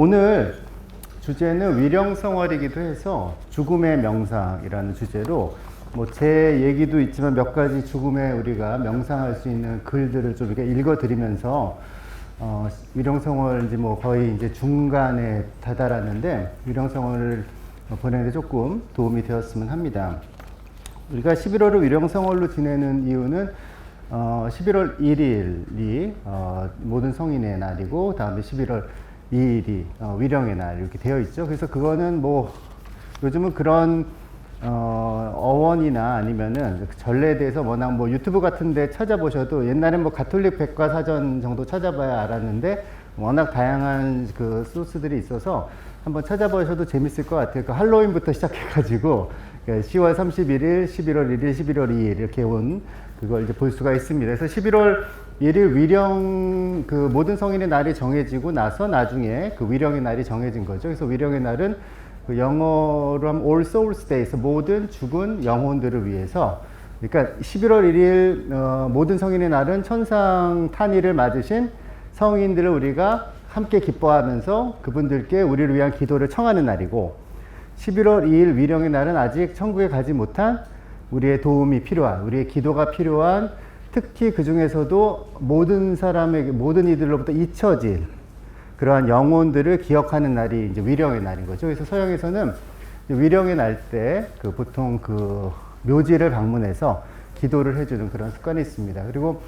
오늘 주제는 위령성월이기도 해서 죽음의 명상이라는 주제로 뭐 제 얘기도 있지만 몇 가지 죽음에 우리가 명상할 수 있는 글들을 좀 이렇게 읽어드리면서 어, 위령성월 이제 뭐 거의 이제 중간에 다다랐는데 위령성월을 보내는데 조금 도움이 되었으면 합니다. 우리가 11월을 위령성월로 지내는 이유는 어, 11월 1일이 어, 모든 성인의 날이고 다음에 11월 2일이 어, 위령의 날 이렇게 되어 있죠. 그래서 그거는 뭐 요즘은 그런 어, 어원이나 아니면은 전례에 대해서 워낙 뭐 유튜브 같은데 찾아보셔도 옛날엔 뭐 가톨릭 백과사전 정도 찾아봐야 알았는데 워낙 다양한 그 소스들이 있어서 한번 찾아보셔도 재밌을 것 같아요. 그 할로윈부터 시작해가지고 10월 31일, 11월 1일, 11월 2일 이렇게 온 그걸 이제 볼 수가 있습니다. 그래서 11월 1일 위령 그 모든 성인의 날이 정해지고 나서 나중에 그 위령의 날이 정해진 거죠. 그래서 위령의 날은 그 영어로 하면 All Souls Day에서 모든 죽은 영혼들을 위해서 그러니까 11월 1일 어, 모든 성인의 날은 천상 탄일을 맞으신 성인들을 우리가 함께 기뻐하면서 그분들께 우리를 위한 기도를 청하는 날이고 11월 2일 위령의 날은 아직 천국에 가지 못한 우리의 도움이 필요한 우리의 기도가 필요한 특히 그 중에서도 모든 사람에게 모든 이들로부터 잊혀질 그러한 영혼들을 기억하는 날이 이제 위령의 날인 거죠. 그래서 서양에서는 위령의 날 때 그 보통 그 묘지를 방문해서 기도를 해주는 그런 습관이 있습니다. 그리고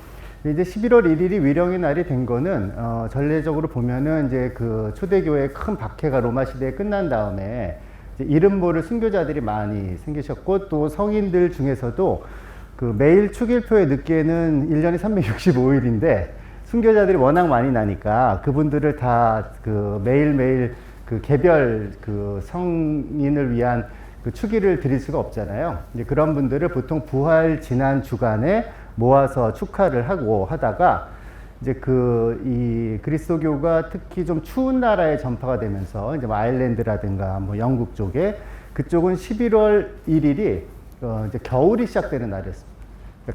이제 11월 1일이 위령의 날이 된 거는 어, 전례적으로 보면은 이제 그 초대교회의 큰 박해가 로마 시대에 끝난 다음에 이름 모를 순교자들이 많이 생기셨고 또 성인들 중에서도 그 매일 축일표에 늦게는 1년에 365일인데 순교자들이 워낙 많이 나니까 그분들을 다 그 매일매일 그 개별 그 성인을 위한 그 축일을 드릴 수가 없잖아요. 이제 그런 분들을 보통 부활 지난 주간에 모아서 축하를 하고 하다가 이제 그 이 그리스도교가 특히 좀 추운 나라에 전파가 되면서 이제 뭐 아일랜드라든가 뭐 영국 쪽에 그쪽은 11월 1일이 어 이제 겨울이 시작되는 날이었습니다.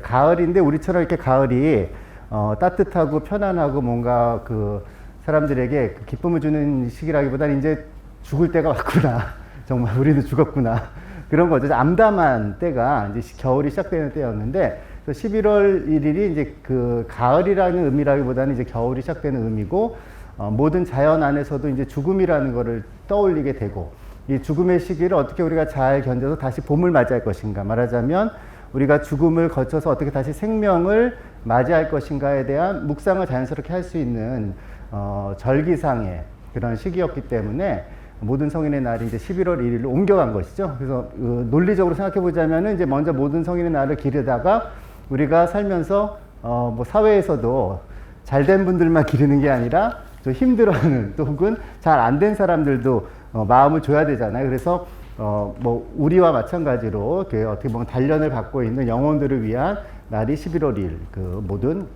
가을인데 우리처럼 이렇게 가을이 어 따뜻하고 편안하고 뭔가 그 사람들에게 그 기쁨을 주는 시기라기보다는 이제 죽을 때가 왔구나. 정말 우리도 죽었구나. 그런 거죠. 암담한 때가 이제 겨울이 시작되는 때였는데 11월 1일이 이제 그 가을이라는 의미라기보다는 이제 겨울이 시작되는 의미고 어, 모든 자연 안에서도 이제 죽음이라는 거를 떠올리게 되고 이 죽음의 시기를 어떻게 우리가 잘 견뎌서 다시 봄을 맞이할 것인가 말하자면 우리가 죽음을 거쳐서 어떻게 다시 생명을 맞이할 것인가에 대한 묵상을 자연스럽게 할 수 있는 어, 절기상의 그런 시기였기 때문에 모든 성인의 날이 이제 11월 1일로 옮겨간 것이죠. 그래서 어, 논리적으로 생각해 보자면은 이제 먼저 모든 성인의 날을 기르다가 우리가 살면서 어, 뭐 사회에서도 잘된 분들만 기르는 게 아니라 좀 힘들어하는 또 혹은 잘 안 된 사람들도 어, 마음을 줘야 되잖아요. 그래서 어, 뭐 우리와 마찬가지로 그 어떻게 보면 단련을 받고 있는 영혼들을 위한 날이 11월 1일 그 모든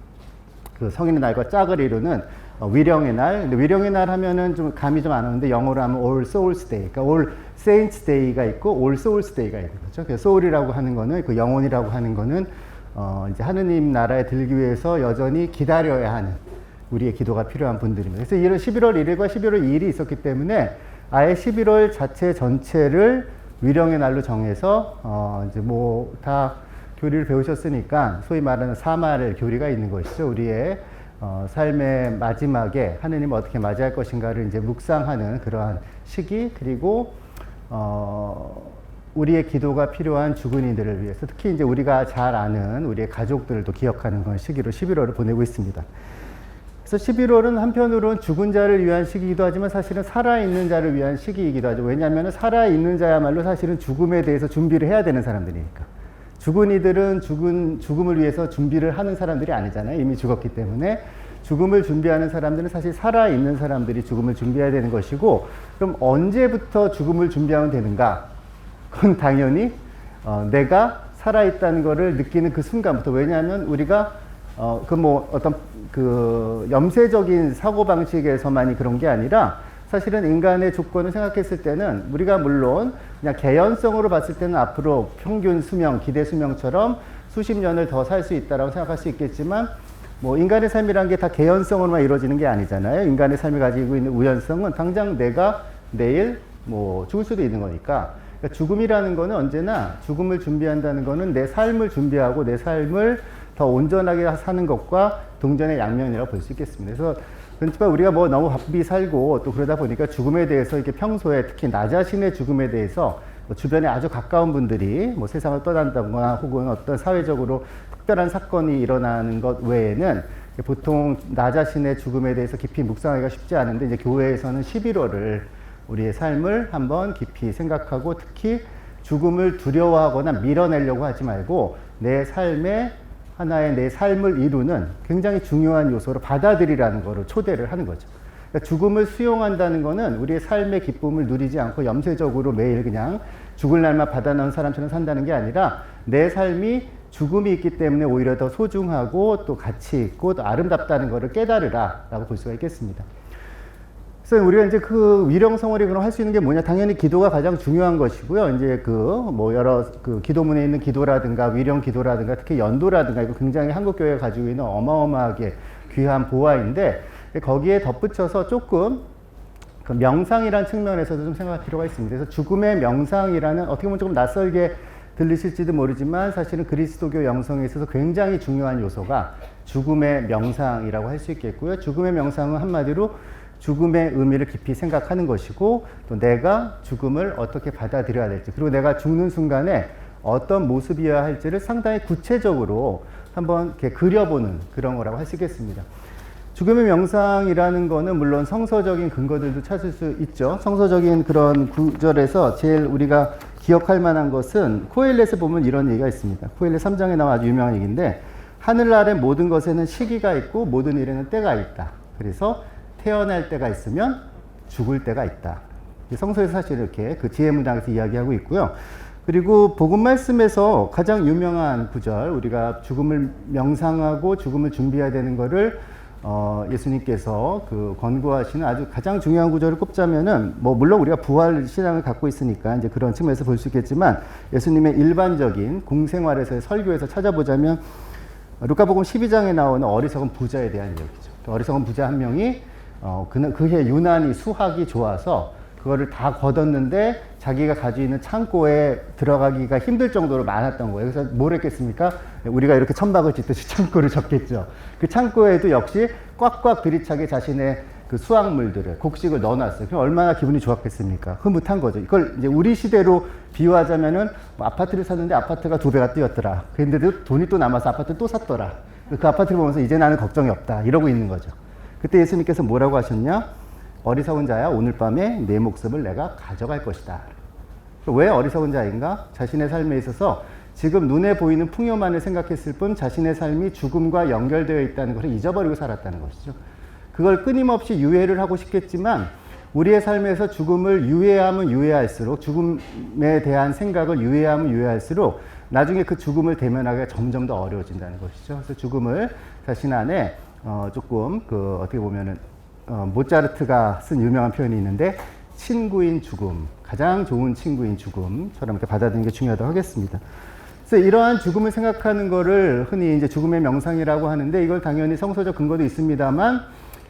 그 성인의 날과 짝을 이루는 어, 위령의 날. 근데 위령의 날 하면은 좀 감이 좀 안 오는데 영어로 하면 All Souls Day. 그러니까 All Saints Day가 있고 All Souls Day가 있는 거죠. 그래서 soul이라고 하는 거는 그 영혼이라고 하는 거는 어, 이제 하느님 나라에 들기 위해서 여전히 기다려야 하는 우리의 기도가 필요한 분들입니다. 그래서 이런 11월 1일과 11월 2일이 있었기 때문에 아예 11월 자체 전체를 위령의 날로 정해서 어, 이제 뭐 다 교리를 배우셨으니까 소위 말하는 사마를 교리가 있는 것이죠. 우리의 어, 삶의 마지막에 하느님 어떻게 맞이할 것인가를 이제 묵상하는 그러한 시기 그리고 어, 우리의 기도가 필요한 죽은 이들을 위해서 특히 이제 우리가 잘 아는 우리의 가족들도 기억하는 그런 시기로 11월을 보내고 있습니다. 그래서 11월은 한편으로는 죽은 자를 위한 시기이기도 하지만 사실은 살아있는 자를 위한 시기이기도 하죠. 왜냐하면 살아있는 자야말로 사실은 죽음에 대해서 준비를 해야 되는 사람들이니까. 죽은 이들은 죽은, 죽음을 위해서 준비를 하는 사람들이 아니잖아요. 이미 죽었기 때문에. 죽음을 준비하는 사람들은 사실 살아있는 사람들이 죽음을 준비해야 되는 것이고, 그럼 언제부터 죽음을 준비하면 되는가? 그건 당연히, 어, 내가 살아있다는 것을 느끼는 그 순간부터. 왜냐하면 우리가, 어, 그 뭐 어떤 그 염세적인 사고방식에서만이 그런 게 아니라 사실은 인간의 조건을 생각했을 때는 우리가 물론 그냥 개연성으로 봤을 때는 앞으로 평균 수명, 기대 수명처럼 수십 년을 더 살 수 있다라고 생각할 수 있겠지만 뭐 인간의 삶이란 게 다 개연성으로만 이루어지는 게 아니잖아요. 인간의 삶이 가지고 있는 우연성은 당장 내가 내일 뭐 죽을 수도 있는 거니까 그러니까 죽음이라는 거는 언제나 죽음을 준비한다는 거는 내 삶을 준비하고 내 삶을 더 온전하게 사는 것과 동전의 양면이라고 볼 수 있겠습니다. 그래서 그렇지만 우리가 뭐 너무 바쁘게 살고 또 그러다 보니까 죽음에 대해서 이렇게 평소에 특히 나 자신의 죽음에 대해서 뭐 주변에 아주 가까운 분들이 뭐 세상을 떠난다거나 혹은 어떤 사회적으로 특별한 사건이 일어나는 것 외에는 보통 나 자신의 죽음에 대해서 깊이 묵상하기가 쉽지 않은데 이제 교회에서는 11월을 우리의 삶을 한번 깊이 생각하고 특히 죽음을 두려워하거나 밀어내려고 하지 말고 내 삶의 하나의 내 삶을 이루는 굉장히 중요한 요소로 받아들이라는 거를 초대를 하는 거죠. 그러니까 죽음을 수용한다는 거는 우리의 삶의 기쁨을 누리지 않고 염세적으로 매일 그냥 죽을 날만 받아 넣은 사람처럼 산다는 게 아니라 내 삶이 죽음이 있기 때문에 오히려 더 소중하고 또 가치 있고 또 아름답다는 것을 깨달으라 라고 볼 수가 있겠습니다. 그래서 우리가 이제 그 위령 성월이 그럼 할 수 있는 게 뭐냐? 당연히 기도가 가장 중요한 것이고요. 이제 그 뭐 여러 그 기도문에 있는 기도라든가 위령 기도라든가 특히 연도라든가 이거 굉장히 한국 교회가 가지고 있는 어마어마하게 귀한 보화인데 거기에 덧붙여서 조금 그 명상이라는 측면에서도 좀 생각할 필요가 있습니다. 그래서 죽음의 명상이라는 어떻게 보면 조금 낯설게 들리실지도 모르지만 사실은 그리스도교 영성에 있어서 굉장히 중요한 요소가 죽음의 명상이라고 할 수 있겠고요. 죽음의 명상은 한마디로 죽음의 의미를 깊이 생각하는 것이고 또 내가 죽음을 어떻게 받아들여야 될지 그리고 내가 죽는 순간에 어떤 모습이어야 할지를 상당히 구체적으로 한번 이렇게 그려보는 그런 거라고 있겠습니다. 죽음의 명상이라는 거는 물론 성서적인 근거들도 찾을 수 있죠. 성서적인 그런 구절에서 제일 우리가 기억할 만한 것은 코엘렛에 보면 이런 얘기가 있습니다. 코엘렛 3장에 나와 아주 유명한 얘기인데 하늘 아래 모든 것에는 시기가 있고 모든 일에는 때가 있다. 그래서 태어날 때가 있으면 죽을 때가 있다. 성서에서 사실 이렇게 그 지혜 문장에서 이야기하고 있고요. 그리고 복음 말씀에서 가장 유명한 구절 우리가 죽음을 명상하고 죽음을 준비해야 되는 거를 어, 예수님께서 그 권고하시는 아주 가장 중요한 구절을 꼽자면은 뭐 물론 우리가 부활 신앙을 갖고 있으니까 이제 그런 측면에서 볼 수 있겠지만 예수님의 일반적인 공생활에서의 설교에서 찾아보자면 루카복음 12장에 나오는 어리석은 부자에 대한. 그 어리석은 부자 한 명이 어, 그는 그해 유난히 수학이 좋아서 그거를 다 걷었는데 자기가 가지고 있는 창고에 들어가기가 힘들 정도로 많았던 거예요. 그래서 뭘 했겠습니까? 우리가 이렇게 천박을 짓듯이 창고를 졌겠죠. 그 창고에도 역시 꽉꽉 들이차게 자신의 그 수확물들을 곡식을 넣어놨어요. 그럼 얼마나 기분이 좋았겠습니까? 흐뭇한 거죠. 이걸 이제 우리 시대로 비유하자면은 뭐 아파트를 샀는데 아파트가 두 배가 뛰었더라. 그런데도 돈이 또 남아서 아파트 또 샀더라. 그 아파트를 보면서 이제 나는 걱정이 없다. 이러고 있는 거죠. 그때 예수님께서 뭐라고 하셨냐? 어리석은 자야 오늘 밤에 내 목숨을 내가 가져갈 것이다. 왜 어리석은 자인가? 자신의 삶에 있어서 지금 눈에 보이는 풍요만을 생각했을 뿐 자신의 삶이 죽음과 연결되어 있다는 것을 잊어버리고 살았다는 것이죠. 그걸 끊임없이 유예를 하고 싶겠지만 우리의 삶에서 죽음을 유예하면 유예할수록 죽음에 대한 생각을 유예하면 유예할수록 나중에 그 죽음을 대면하기가 점점 더 어려워진다는 것이죠. 그래서 죽음을 자신 안에 어 조금 그 어떻게 보면은 어 모차르트가 쓴 유명한 표현이 있는데 친구인 죽음, 가장 좋은 친구인 죽음처럼 이렇게 받아들이는 게 중요하다고 하겠습니다. 그래서 이러한 죽음을 생각하는 거를 흔히 이제 죽음의 명상이라고 하는데 이걸 당연히 성서적 근거도 있습니다만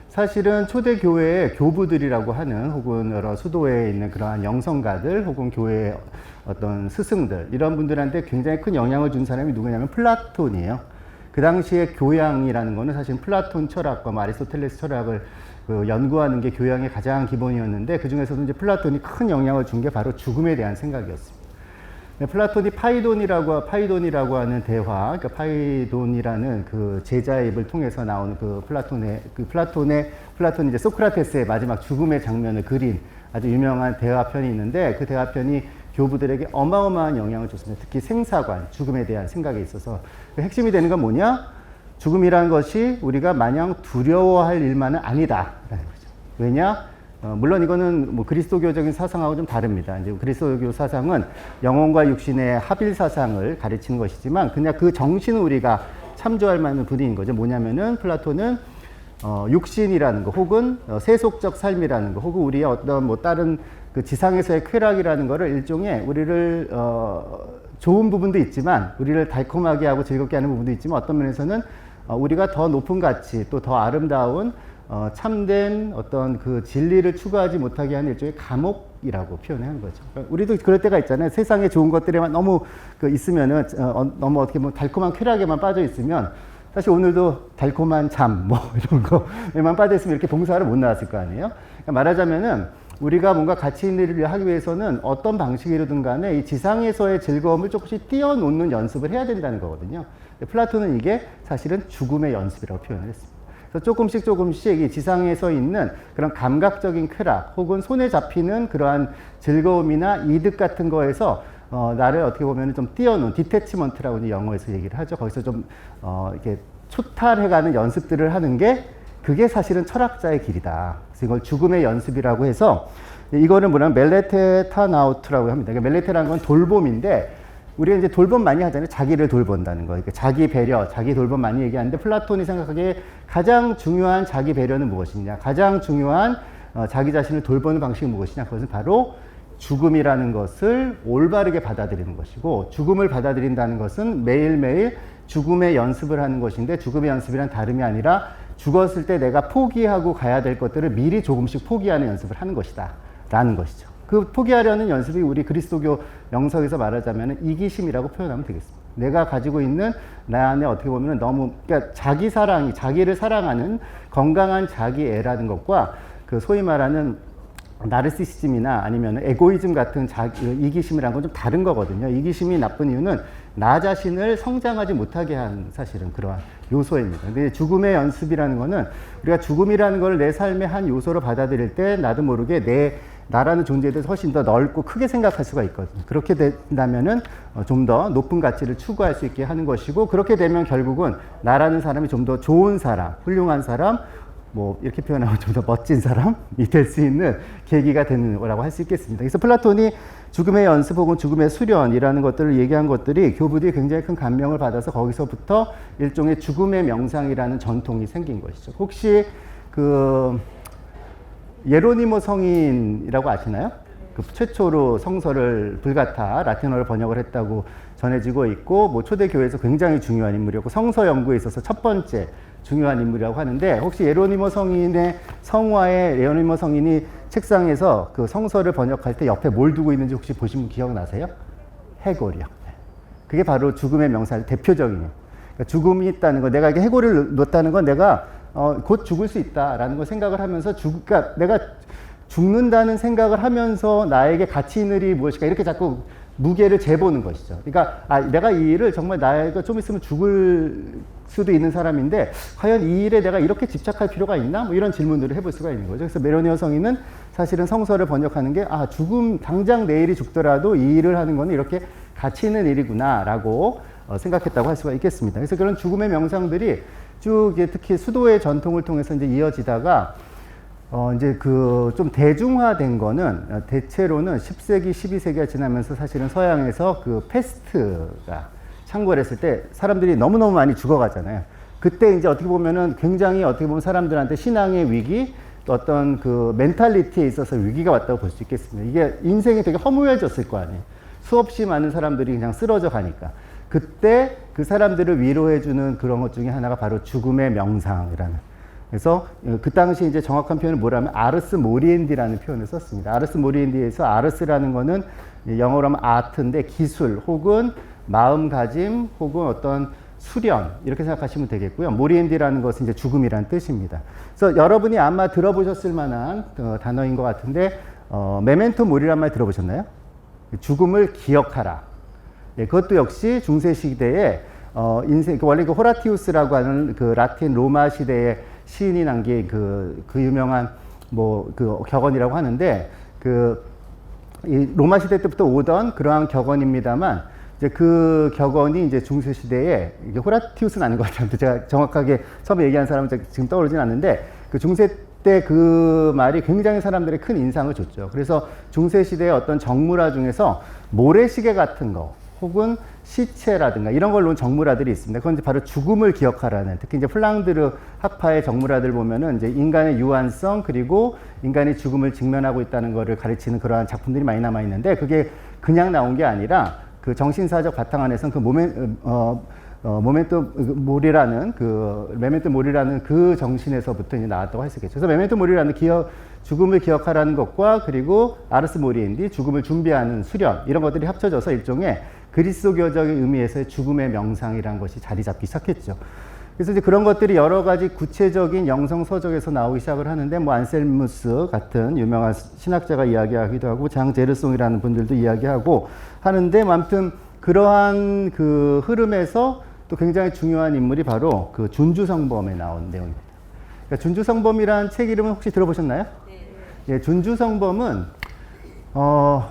사실은 초대 교회의 교부들이라고 하는 혹은 여러 수도에 있는 그러한 영성가들 혹은 교회의 어떤 스승들 이런 분들한테 굉장히 큰 영향을 준 사람이 누구냐면 플라톤이에요. 그 당시에 교양이라는 거는 사실 플라톤 철학과 뭐 아리스토텔레스 철학을 그 연구하는 게 교양의 가장 기본이었는데 그 중에서도 이제 플라톤이 큰 영향을 준 게 바로 죽음에 대한 생각이었습니다. 네, 플라톤이 파이돈이라고 파이돈이라고 하는 대화, 그러니까 파이돈이라는 그 제자의 입을 통해서 나오는 그 플라톤의 그 플라톤의 플라톤이 이제 소크라테스의 마지막 죽음의 장면을 그린 아주 유명한 대화편이 있는데 그 대화편이 교부들에게 어마어마한 영향을 줬습니다. 특히 생사관, 죽음에 대한 생각에 있어서 그 핵심이 되는 건 뭐냐? 죽음이라는 것이 우리가 마냥 두려워할 일만은 거죠. 왜냐? 어, 물론 이거는 뭐 그리스도교적인 사상하고 좀 다릅니다. 이제 그리스도교 사상은 영혼과 육신의 합일 사상을 가르치는 것이지만 그냥 그 정신은 우리가 참조할 만한 분위기인 거죠. 뭐냐면은 플라톤은 어, 육신이라는 거 혹은 어, 세속적 삶이라는 거 혹은 우리의 어떤 뭐 다른 그 지상에서의 쾌락이라는 거를 일종의 우리를 어, 좋은 부분도 있지만 우리를 달콤하게 하고 즐겁게 하는 부분도 있지만 어떤 면에서는 어, 우리가 더 높은 가치 또 더 아름다운 어, 참된 어떤 그 진리를 추구하지 못하게 하는 일종의 감옥이라고 표현하는 거죠. 그러니까 우리도 그럴 때가 있잖아요. 세상에 좋은 것들에만 너무 그 있으면은 어, 어, 너무 어떻게 보면 달콤한 쾌락에만 빠져 있으면 사실 오늘도 달콤한 잠 뭐 이런 거에만 빠져 있으면 이렇게 봉사를 못 나왔을 거 아니에요. 그러니까 말하자면은 우리가 뭔가 가치 있는 일을 하기 위해서는 어떤 방식이든 간에 이 지상에서의 즐거움을 조금씩 띄워놓는 연습을 해야 된다는 거거든요. 플라톤은 이게 사실은 죽음의 연습이라고 표현을 했습니다. 그래서 조금씩 조금씩 이 지상에서 있는 그런 감각적인 쾌락 혹은 손에 잡히는 그러한 즐거움이나 이득 같은 거에서 어, 나를 어떻게 보면 좀 띄워놓은 디태치먼트라고 이제 영어에서 얘기를 하죠. 거기서 좀 어, 이렇게 초탈해가는 연습들을 하는 게 그게 사실은 철학자의 길이다. 이걸 죽음의 연습이라고 해서 이거는 뭐냐면 멜레테 타나우트라고 합니다. 그러니까 멜레테라는 건 돌봄인데 우리가 이제 돌봄 많이 하잖아요. 자기를 돌본다는 거. 그러니까 자기 배려, 자기 돌봄 많이 얘기하는데 플라톤이 생각하기에 가장 중요한 자기 배려는 무엇이냐? 가장 중요한 어, 자기 자신을 돌보는 방식이 무엇이냐? 그것은 바로 죽음이라는 것을 올바르게 받아들이는 것이고 죽음을 받아들인다는 것은 매일매일 죽음의 연습을 하는 것인데 죽음의 연습이란 다름이 아니라 죽었을 때 내가 포기하고 가야 될 것들을 미리 조금씩 포기하는 연습을 하는 것이다. 라는 것이죠. 그 포기하려는 연습이 우리 그리스도교 영성에서 말하자면 이기심이라고 표현하면 되겠습니다. 내가 가지고 있는 나 안에 어떻게 보면 너무, 그러니까 자기 사랑이, 자기를 사랑하는 건강한 자기 애라는 것과 그 소위 말하는 나르시시즘이나 아니면 에고이즘 같은 자기, 이기심이라는 건좀 다른 거거든요. 이기심이 나쁜 이유는 나 자신을 성장하지 못하게 한 사실은 그러한 요소입니다. 근데 죽음의 연습이라는 거는 우리가 죽음이라는 걸 내 삶의 한 요소로 받아들일 때 나도 모르게 내 나라는 존재에 대해서 훨씬 더 넓고 크게 생각할 수가 있거든요. 그렇게 된다면은 어, 좀더 높은 가치를 추구할 수 있게 하는 것이고 그렇게 되면 결국은 나라는 사람이 좀 더 좋은 사람, 훌륭한 사람, 뭐 이렇게 표현하면 좀 더 멋진 사람이 될 수 있는 계기가 되는 거라고 할 수 있겠습니다. 그래서 플라톤이 죽음의 연습 혹은 죽음의 수련이라는 것들을 얘기한 것들이 교부들이 굉장히 큰 감명을 받아서 거기서부터 일종의 죽음의 명상이라는 전통이 생긴 것이죠. 혹시 그 예로니모 성인이라고 아시나요? 그 최초로 성서를 불가타 라틴어로 번역을 했다고 전해지고 있고 뭐 초대 교회에서 굉장히 중요한 인물이었고 성서 연구에 있어서 첫 번째 중요한 인물이라고 하는데 혹시 예로니모 성인의 성화에 예로니모 성인이 책상에서 그 성서를 번역할 때 옆에 뭘 두고 있는지 혹시 분 기억나세요? 해골이요. 네. 그게 바로 죽음의 명사의 대표적인 그러니까 죽음이 있다는 거, 내가 이게 해골을 놓다는 건 내가 어, 곧 죽을 수 있다라는 걸 생각을 하면서 죽, 그러니까 내가 죽는다는 생각을 하면서 나에게 가치 있는 일이 무엇일까 이렇게 자꾸 무게를 재보는 것이죠. 그러니까 아, 내가 이 일을 정말 나이가 좀 있으면 죽을 수도 있는 사람인데 과연 이 일에 내가 이렇게 집착할 필요가 있나? 뭐 이런 질문들을 해볼 수가 있는 거죠. 그래서 메로니어 성인은 사실은 성서를 번역하는 게 아, 죽음 당장 내일이 죽더라도 이 일을 하는 거는 이렇게 가치 있는 일이구나라고 어, 생각했다고 할 수가 있겠습니다. 그래서 그런 죽음의 명상들이 쭉 특히 수도의 전통을 통해서 이제 이어지다가 어, 이제 그 좀 대중화된 거는 어, 대체로는 10세기, 12세기가 지나면서 사실은 서양에서 그 패스트가 창궐 했을 때 사람들이 너무너무 많이 죽어가잖아요. 그때 이제 어떻게 보면은 굉장히 어떻게 보면 사람들한테 신앙의 위기, 또 어떤 그 멘탈리티에 있어서 위기가 왔다고 볼 수 있겠습니다. 이게 인생이 되게 허무해졌을 거 아니에요. 수없이 많은 사람들이 그냥 쓰러져 가니까. 그때 그 사람들을 위로해주는 그런 것 중에 하나가 바로 죽음의 명상이라는. 그래서 그 당시 이제 정확한 표현을 뭐라면 아르스 모리엔디라는 표현을 썼습니다. 아르스 모리엔디에서 아르스라는 거는 영어로 하면 아트인데 기술 혹은 마음가짐 혹은 어떤 수련 이렇게 생각하시면 되겠고요. 모리엔디라는 것은 이제 죽음이라는 뜻입니다. 그래서 여러분이 아마 들어보셨을 만한 어, 단어인 것 같은데 어, 메멘토 모리란 말 들어보셨나요? 죽음을 기억하라. 예, 그것도 역시 중세 시대에 어, 인생 그 원래 그 호라티우스라고 하는 그 라틴 로마 시대의 시인이 남긴 그, 그 유명한 뭐 그 격언이라고 하는데 그이 로마 시대 때부터 오던 그러한 격언입니다만 이제 그 격언이 이제 중세 시대에 이게 호라티우스는 아닌 것 같아요. 제가 정확하게 처음에 얘기한 사람은 지금 떠오르진 않는데 그 중세 때 그 말이 굉장히 사람들의 큰 인상을 줬죠. 그래서 중세 시대의 어떤 정물화 중에서 모래시계 같은 거 혹은 시체라든가 이런 걸로 온 정물화들이 있습니다. 그건 이제 바로 죽음을 기억하라는 특히 이제 플랑드르 학파의 정물화들 보면은 이제 인간의 유한성 그리고 인간이 죽음을 직면하고 있다는 것을 가르치는 그러한 작품들이 많이 남아 있는데 그게 그냥 나온 게 아니라 그 정신사적 바탕 안에서는 그 모멘 어, 어, 모멘토 몰이라는 그 메멘토 몰이라는 그 정신에서부터 이제 나왔다고 할 수 있겠죠. 그래서 메멘토 몰이라는 기억 죽음을 기억하라는 것과 그리고 아르스 모리엔디 죽음을 준비하는 수련 이런 것들이 합쳐져서 일종의 그리스도교적인 의미에서의 죽음의 명상이라는 것이 자리 잡기 시작했죠. 그래서 이제 그런 것들이 여러 가지 구체적인 영성 서적에서 나오기 시작을 하는데 뭐 안셀무스 같은 유명한 신학자가 이야기하기도 하고 장 제르송이라는 분들도 이야기하고 하는데 뭐 아무튼 그러한 그 흐름에서 또 굉장히 중요한 인물이 바로 그 준주성범에 나온 내용입니다. 그러니까 준주성범이라는 책 이름은 혹시 들어보셨나요? 예, 준주성범은 어,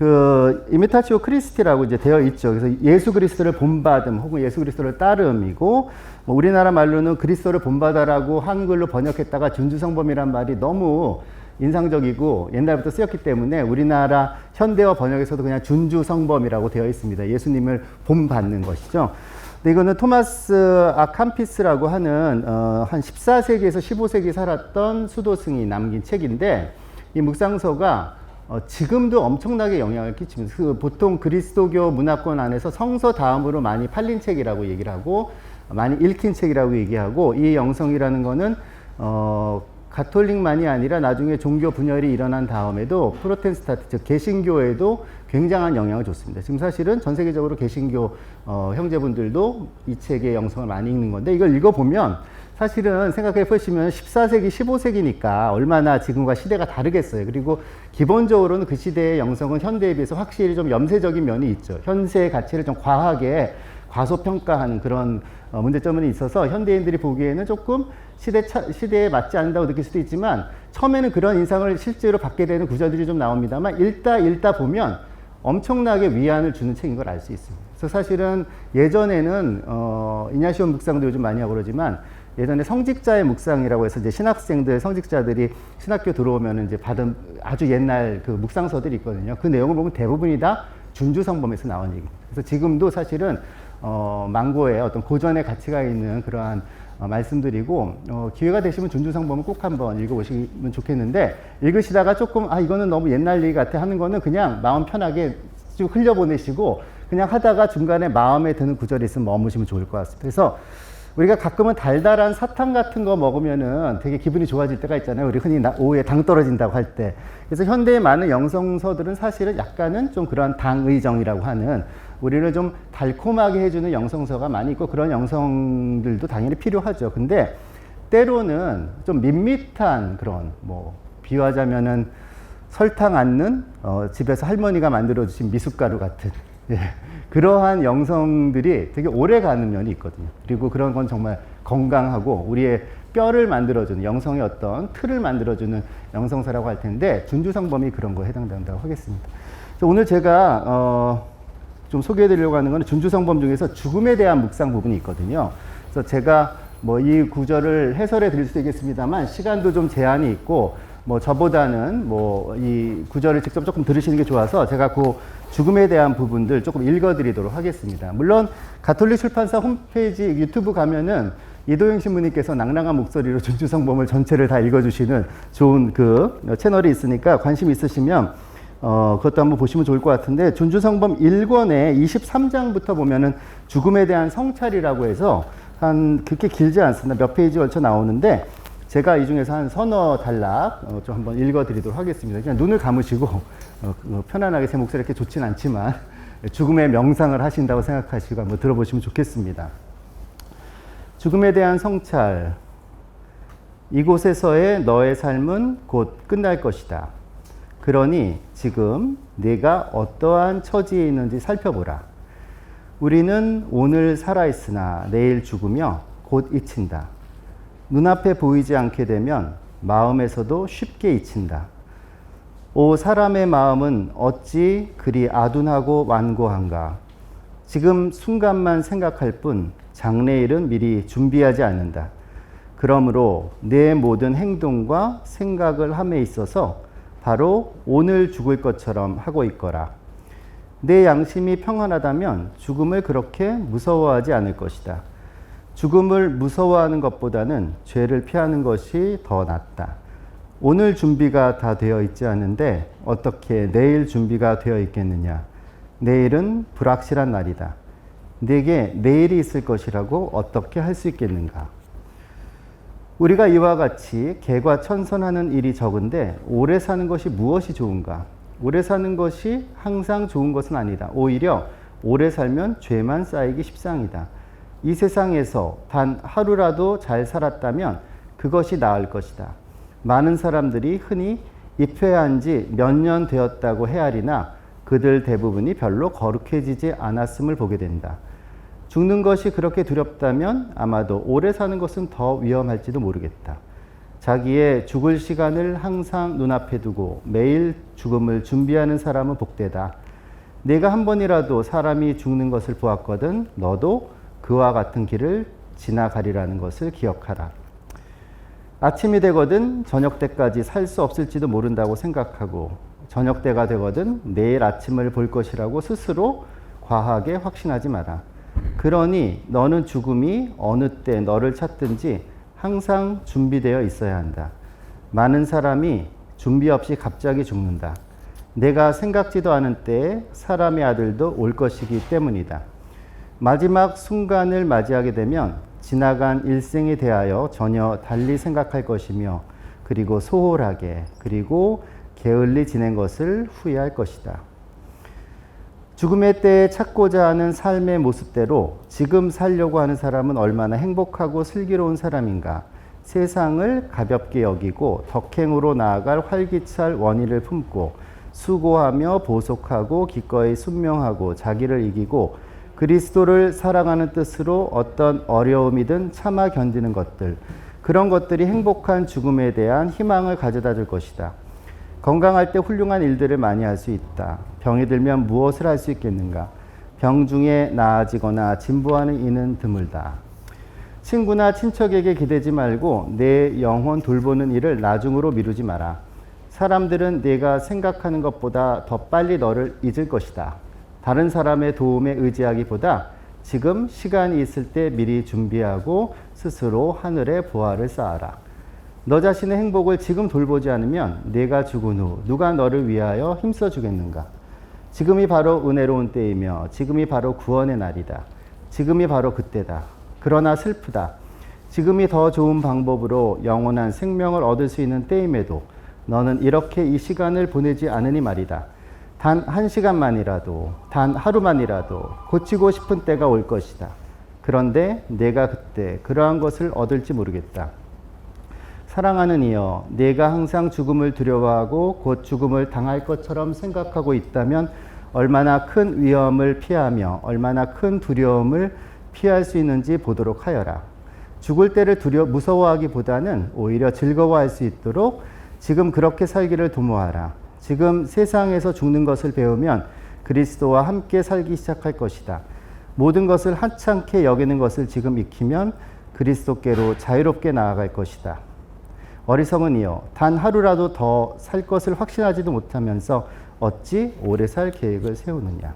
그 이미타치오 크리스티라고 이제 되어 있죠. 그래서 예수 그리스도를 본받음 혹은 예수 그리스도를 따름이고 뭐 우리나라 말로는 그리스도를 본받아라고 한글로 번역했다가 준주성범이란 말이 너무 인상적이고 옛날부터 쓰였기 때문에 우리나라 현대어 번역에서도 그냥 준주성범이라고 되어 있습니다. 예수님을 본받는 것이죠. 근데 이거는 토마스 아캄피스라고 하는 어, 한 14세기에서 15세기 살았던 수도승이 남긴 책인데 이 묵상서가 어, 지금도 엄청나게 영향을 끼칩니다. 그 보통 그리스도교 문화권 안에서 성서 다음으로 많이 팔린 책이라고 얘기를 하고 많이 읽힌 책이라고 얘기하고 이 영성이라는 거는 어, 가톨릭만이 아니라 나중에 종교 분열이 일어난 다음에도 프로테스탄트 즉 개신교에도 굉장한 영향을 줬습니다. 지금 사실은 전 세계적으로 개신교 어, 형제분들도 이 책의 영성을 많이 읽는 건데 이걸 읽어보면 사실은 생각해 보시면 14세기, 15세기니까 얼마나 지금과 시대가 다르겠어요. 그리고 기본적으로는 그 시대의 영성은 현대에 비해서 확실히 좀 염세적인 면이 있죠. 현세의 가치를 좀 과하게 과소평가하는 그런 어, 문제점은 있어서 현대인들이 보기에는 조금 시대 차, 시대에 맞지 않는다고 느낄 수도 있지만 처음에는 그런 인상을 실제로 받게 되는 구절들이 좀 나옵니다만 읽다 읽다 보면 엄청나게 위안을 주는 책인 걸 알 수 있습니다. 그래서 사실은 예전에는 어, 이냐시온 묵상도 요즘 많이 하고 그러지만 예전에 성직자의 묵상이라고 해서 이제 신학생들, 성직자들이 신학교 들어오면 이제 받은 아주 옛날 그 묵상서들이 있거든요. 그 내용을 보면 대부분이 다 준주성범에서 나온 얘기입니다. 그래서 지금도 사실은 어, 망고의 어떤 고전의 가치가 있는 그러한 어, 말씀드리고 어, 기회가 되시면 준주성범을 꼭 한번 읽어보시면 좋겠는데 읽으시다가 조금 아 이거는 너무 옛날 얘기 같아 하는 거는 그냥 마음 편하게 쭉 흘려보내시고 그냥 하다가 중간에 마음에 드는 구절이 있으면 머무시면 좋을 것 같습니다. 그래서 우리가 가끔은 달달한 사탕 같은 거 먹으면은 되게 기분이 좋아질 때가 있잖아요. 우리 흔히 나- 오후에 당 떨어진다고 할 때. 그래서 현대의 많은 영성서들은 사실은 약간은 좀 그런 당의정이라고 하는 우리를 좀 달콤하게 해주는 영성서가 많이 있고 그런 영성들도 당연히 필요하죠. 근데 때로는 좀 밋밋한 그런 뭐 비유하자면은 설탕 않는 어, 집에서 할머니가 만들어 주신 미숫가루 같은 예, 그러한 영성들이 되게 오래 가는 면이 있거든요. 그리고 그런 건 정말 건강하고 우리의 뼈를 만들어주는 영성의 어떤 틀을 만들어주는 영성서라고 할 텐데 준주성범이 그런 거에 해당된다고 하겠습니다. 그래서 오늘 제가 어, 좀 소개해드리려고 하는 것은 준주성범 중에서 죽음에 대한 묵상 부분이 있거든요. 그래서 제가 뭐 이 구절을 해설해 드릴 수 있겠습니다만 시간도 좀 제한이 있고 뭐 저보다는 뭐 이 구절을 직접 조금 들으시는 게 좋아서 제가 그 죽음에 대한 부분들 조금 읽어드리도록 하겠습니다. 물론 가톨릭 출판사 홈페이지 유튜브 가면은 이도영 신부님께서 낭랑한 목소리로 준주성범을 전체를 다 읽어주시는 좋은 그 채널이 있으니까 관심 있으시면 어, 그것도 한번 보시면 좋을 것 같은데 준주성범 1권의 23장부터 보면은 죽음에 대한 성찰이라고 해서 한 그렇게 길지 않습니다. 몇 페이지 걸쳐 나오는데 제가 이 중에서 한 서너 단락 어, 좀 한번 읽어드리도록 하겠습니다. 그냥 눈을 감으시고 어, 그 편안하게 제 목소리 이렇게 좋진 않지만 죽음의 명상을 하신다고 생각하시고 한번 들어보시면 좋겠습니다. 죽음에 대한 성찰. 이곳에서의 너의 삶은 곧 끝날 것이다. 그러니 지금 네가 어떠한 처지에 있는지 살펴보라. 우리는 오늘 살아있으나 내일 죽으며 곧 잊힌다. 눈앞에 보이지 않게 되면 마음에서도 쉽게 잊힌다. 오 사람의 마음은 어찌 그리 아둔하고 완고한가. 지금 순간만 생각할 뿐 장래일은 미리 준비하지 않는다. 그러므로 내 모든 행동과 생각을 함에 있어서 바로 오늘 죽을 것처럼 하고 있거라. 내 양심이 평안하다면 죽음을 그렇게 무서워하지 않을 것이다. 죽음을 무서워하는 것보다는 죄를 피하는 것이 더 낫다. 오늘 준비가 다 되어 있지 않은데 어떻게 내일 준비가 되어 있겠느냐? 내일은 불확실한 날이다. 내게 내일이 있을 것이라고 어떻게 할 수 있겠는가? 우리가 이와 같이 개과 천선하는 일이 적은데 오래 사는 것이 무엇이 좋은가? 오래 사는 것이 항상 좋은 것은 아니다. 오히려 오래 살면 죄만 쌓이기 십상이다. 이 세상에서 단 하루라도 잘 살았다면 그것이 나을 것이다. 많은 사람들이 흔히 입회한 지 몇 년 되었다고 헤아리나 그들 대부분이 별로 거룩해지지 않았음을 보게 된다. 죽는 것이 그렇게 두렵다면 아마도 오래 사는 것은 더 위험할지도 모르겠다. 자기의 죽을 시간을 항상 눈앞에 두고 매일 죽음을 준비하는 사람은 복되다. 내가 한 번이라도 사람이 죽는 것을 보았거든 너도 그와 같은 길을 지나가리라는 것을 기억하라. 아침이 되거든 저녁 때까지 살 수 없을지도 모른다고 생각하고 저녁 때가 되거든 내일 아침을 볼 것이라고 스스로 과하게 확신하지 마라. 그러니 너는 죽음이 어느 때 너를 찾든지 항상 준비되어 있어야 한다. 많은 사람이 준비 없이 갑자기 죽는다. 내가 생각지도 않은 때에 사람의 아들도 올 것이기 때문이다. 마지막 순간을 맞이하게 되면 지나간 일생에 대하여 전혀 달리 생각할 것이며 그리고 소홀하게 그리고 게을리 지낸 것을 후회할 것이다. 죽음의 때에 찾고자 하는 삶의 모습대로 지금 살려고 하는 사람은 얼마나 행복하고 슬기로운 사람인가. 세상을 가볍게 여기고 덕행으로 나아갈 활기찰 원의를 품고 수고하며 보속하고 기꺼이 순명하고 자기를 이기고 그리스도를 사랑하는 뜻으로 어떤 어려움이든 참아 견디는 것들 그런 것들이 행복한 죽음에 대한 희망을 가져다 줄 것이다. 건강할 때 훌륭한 일들을 많이 할 수 있다. 병이 들면 무엇을 할 수 있겠는가? 병 중에 나아지거나 진보하는 이는 드물다. 친구나 친척에게 기대지 말고 내 영혼 돌보는 일을 나중으로 미루지 마라. 사람들은 내가 생각하는 것보다 더 빨리 너를 잊을 것이다. 다른 사람의 도움에 의지하기보다 지금 시간이 있을 때 미리 준비하고 스스로 하늘에 보화를 쌓아라. 너 자신의 행복을 지금 돌보지 않으면 내가 죽은 후 누가 너를 위하여 힘써 주겠는가? 지금이 바로 은혜로운 때이며 지금이 바로 구원의 날이다. 지금이 바로 그때다. 그러나 슬프다. 지금이 더 좋은 방법으로 영원한 생명을 얻을 수 있는 때임에도 너는 이렇게 이 시간을 보내지 않으니 말이다. 단 한 시간만이라도, 단 하루만이라도 고치고 싶은 때가 올 것이다. 그런데 내가 그때 그러한 것을 얻을지 모르겠다. 사랑하는 이여, 내가 항상 죽음을 두려워하고 곧 죽음을 당할 것처럼 생각하고 있다면 얼마나 큰 위험을 피하며 얼마나 큰 두려움을 피할 수 있는지 보도록 하여라. 죽을 때를 두려 무서워하기보다는 오히려 즐거워할 수 있도록 지금 그렇게 살기를 도모하라. 지금 세상에서 죽는 것을 배우면 그리스도와 함께 살기 시작할 것이다. 모든 것을 하찮게 여기는 것을 지금 익히면 그리스도께로 자유롭게 나아갈 것이다. 어리석은 이여, 단 하루라도 더 살 것을 확신하지도 못하면서 어찌 오래 살 계획을 세우느냐.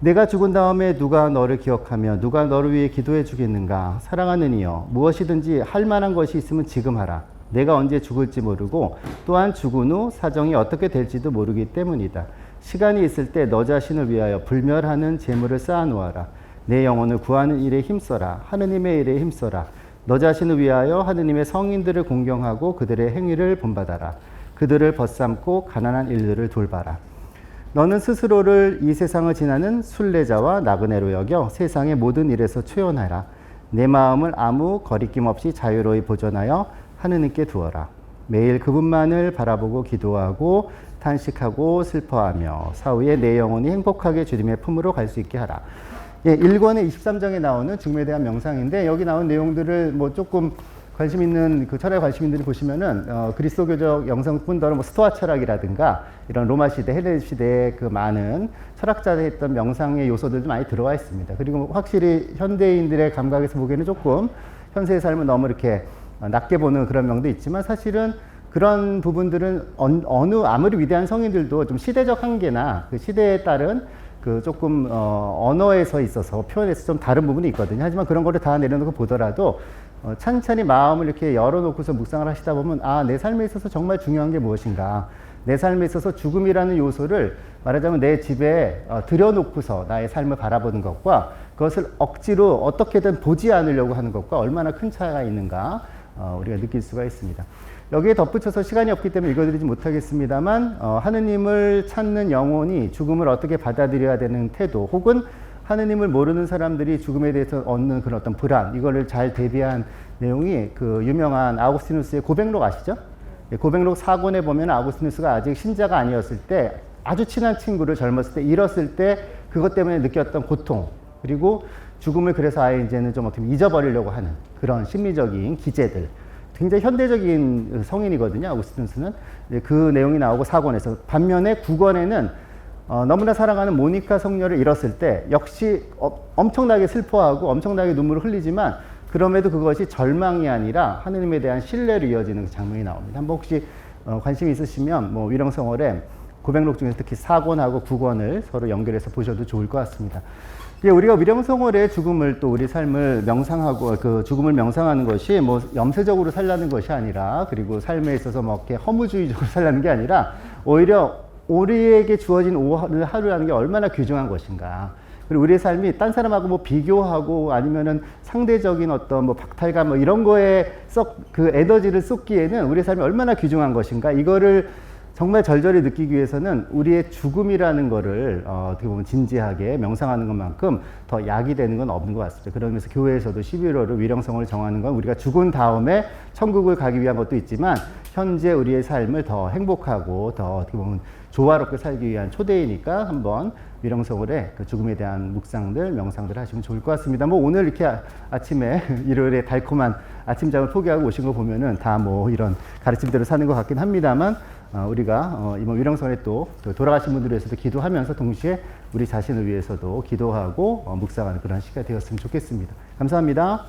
내가 죽은 다음에 누가 너를 기억하며 누가 너를 위해 기도해 주겠는가? 사랑하는 이여, 무엇이든지 할 만한 것이 있으면 지금 하라. 내가 언제 죽을지 모르고 또한 죽은 후 사정이 어떻게 될지도 모르기 때문이다. 시간이 있을 때 너 자신을 위하여 불멸하는 재물을 쌓아놓아라. 내 영혼을 구하는 일에 힘써라. 하느님의 일에 힘써라. 너 자신을 위하여 하느님의 성인들을 공경하고 그들의 행위를 본받아라. 그들을 벗삼고 가난한 일들을 돌봐라. 너는 스스로를 이 세상을 지나는 순례자와 나그네로 여겨 세상의 모든 일에서 초연하라. 내 마음을 아무 거리낌 없이 자유로이 보존하여 하느님께 두어라. 매일 그분만을 바라보고 기도하고 탄식하고 슬퍼하며 사후에 내 영혼이 행복하게 주님의 품으로 갈 수 있게 하라. 예, 1권의 23장에 나오는 죽음에 대한 명상인데 여기 나온 내용들을 뭐 조금 관심 있는 그 철학에 관심 있는 보시면은 어, 그리스도교적 영성뿐더러 뭐 스토아 철학이라든가 이런 로마 시대, 헬레 시대의 그 많은 철학자들이 했던 명상의 요소들도 많이 들어와 있습니다. 그리고 확실히 현대인들의 감각에서 보기에는 조금 현세의 삶을 너무 이렇게 낮게 보는 그런 면도 있지만 사실은 그런 부분들은 어느 아무리 위대한 성인들도 좀 시대적 한계나 그 시대에 따른 그 조금 어, 언어에서 있어서 표현에서 좀 다른 부분이 있거든요. 하지만 그런 거를 다 내려놓고 보더라도 어, 찬찬히 마음을 이렇게 열어놓고서 묵상을 하시다 보면 아 내 삶에 있어서 정말 중요한 게 무엇인가 내 삶에 있어서 죽음이라는 요소를 말하자면 내 집에 어, 들여놓고서 나의 삶을 바라보는 것과 그것을 억지로 어떻게든 보지 않으려고 하는 것과 얼마나 큰 차이가 있는가 어, 우리가 느낄 수가 있습니다. 여기에 덧붙여서 시간이 없기 때문에 읽어드리지 못하겠습니다만 어, 하느님을 찾는 영혼이 죽음을 어떻게 받아들여야 되는 태도 혹은 하느님을 모르는 사람들이 죽음에 대해서 얻는 그런 어떤 불안 이거를 잘 대비한 내용이 그 유명한 아우구스티누스의 고백록 아시죠? 예, 고백록 4권에 보면 아우구스티누스가 아직 신자가 아니었을 때 아주 친한 친구를 젊었을 때 잃었을 때 그것 때문에 느꼈던 고통 그리고 죽음을 그래서 아예 이제는 좀 어떻게 잊어버리려고 하는 그런 심리적인 기제들 굉장히 현대적인 성인이거든요 아우구스티누스는 이제 그 내용이 나오고 4권에서 반면에 9권에는 어, 너무나 사랑하는 모니카 성녀를 잃었을 때 역시 어, 엄청나게 슬퍼하고 엄청나게 눈물을 흘리지만 그럼에도 그것이 절망이 아니라 하느님에 대한 신뢰로 이어지는 그 장면이 나옵니다. 한번 혹시 어, 관심 있으시면 뭐 위령성월의 고백록 중에서 특히 4권하고 9권을 서로 연결해서 보셔도 좋을 것 같습니다. 예, 우리가 위령성월의 죽음을 또 우리 삶을 명상하고 그 죽음을 명상하는 것이 뭐 염세적으로 살라는 것이 아니라 그리고 삶에 있어서 뭐 이렇게 허무주의적으로 살라는 게 아니라 오히려 우리에게 주어진 오늘 하루라는 게 얼마나 귀중한 것인가. 그리고 우리의 삶이 딴 사람하고 뭐 비교하고 아니면은 상대적인 어떤 뭐 박탈감 뭐 이런 거에 썩 그 에너지를 쏟기에는 우리의 삶이 얼마나 귀중한 것인가. 이거를 정말 절절히 느끼기 위해서는 우리의 죽음이라는 거를 어, 어떻게 보면 진지하게 명상하는 것만큼 더 약이 되는 건 없는 것 같습니다. 그러면서 교회에서도 11월을 위령성을 정하는 건 우리가 죽은 다음에 천국을 가기 위한 것도 있지만 현재 우리의 삶을 더 행복하고 더 어떻게 보면 조화롭게 살기 위한 초대이니까 한번 위령성월의 그 죽음에 대한 묵상들, 명상들 하시면 좋을 것 같습니다. 뭐 오늘 이렇게 아, 아침에 일요일에 달콤한 아침잠을 포기하고 오신 거 보면은 다 뭐 이런 가르침대로 사는 것 같긴 합니다만 어, 우리가 어, 이번 위령성에 또 돌아가신 분들을 위해서도 기도하면서 동시에 우리 자신을 위해서도 기도하고 어, 묵상하는 그런 시간이 되었으면 좋겠습니다. 감사합니다.